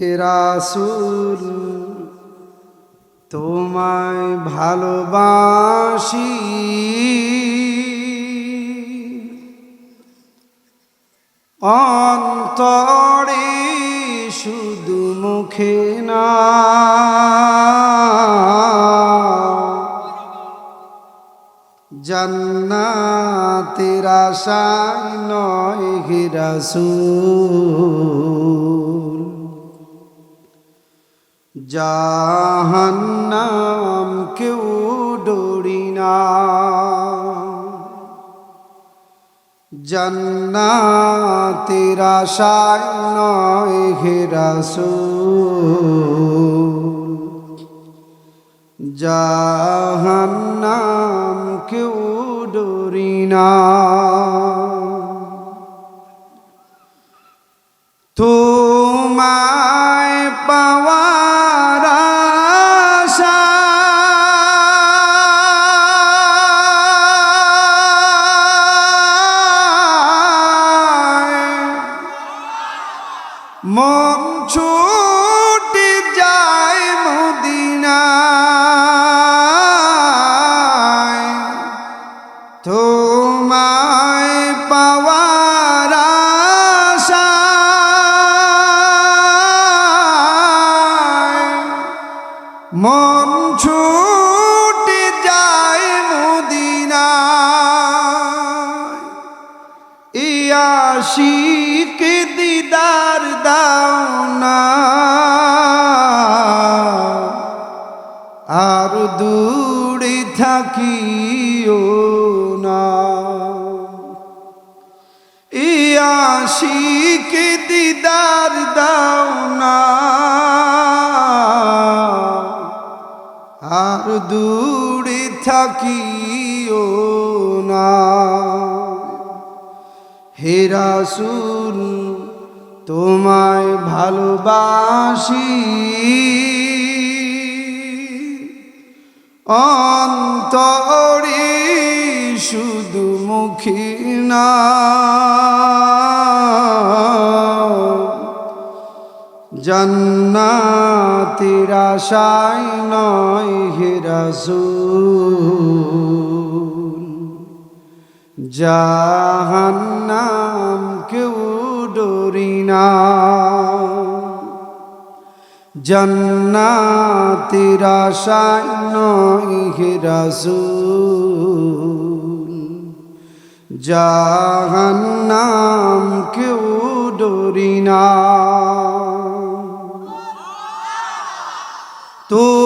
রাসুল তোমায় ভালোবাসি। অন্তরে শুধু মুখে না জন্নাতের আশায় নয় হে রাসূল। জাহান্নাম কেউ ডরি না। জন্নাতের আশায় নয় হে রাসূল। জাহান্নাম কেউ ডরি না। মন ছুটে যায় মদিনায়। তোমায় পাওয়ার আশায় মন ছুটে ইয়াশিক দিদার দাও না। আর দূরে থাকিও না। ইয়াশিক দিদার দাও না। আর দূরে থাকিও না। হে রাসূল তোমায় ভালোবাসি। অন্তরে শুধু মুখী না জন্নাতের নয় হে রাসূল। জন্নাতের আশায় জাহান্নাম কেউ ডরি না। তোমার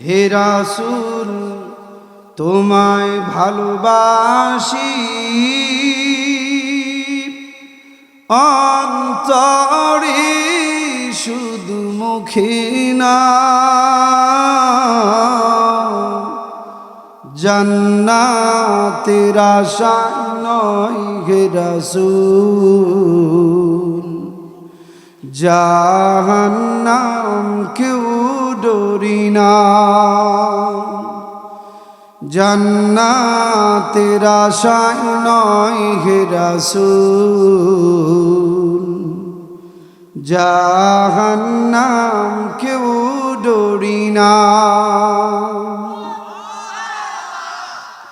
হে রাসূল, তোমায় ভালোবাসি। অন্তরে শুধু মুখে না, জন্নাতের আশায় নয় হে রাসূল। জাহান্নাম কেউ ডরি না। জন্নাতের আশায় নয় হে রাসূল। জাহান্নাম কেউ ডরি না।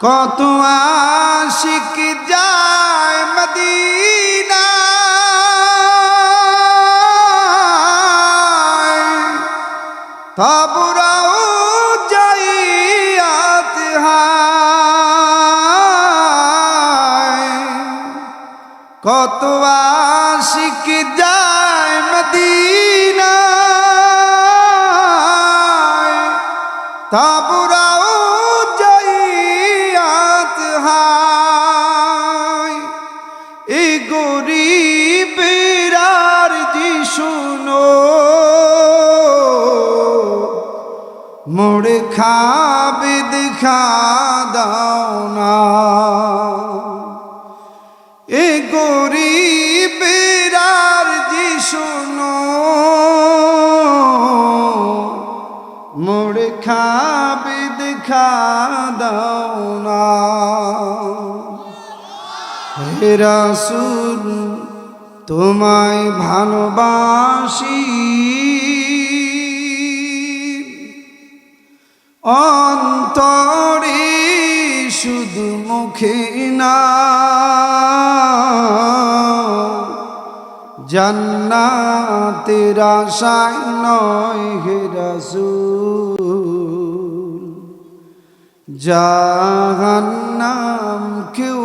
কত আশিক যায় মদিনা তাবুরাও যাইয়াত কত আশিক যায় মদিনা তাবুরাও যাইয়াত এই গরিবের মোড়ে খাবে দেখা দাও না। এ গরিবের আর জি শুনো মোড়ে খাবে দেখা দাও না। হে রাসূল, তোমায় ভালোবাসি। অন্তরে শুধু মুখে না। জান্নাতের আশায় নয় হে রাসূল। জাহান্নাম কেউ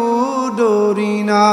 ডরি না।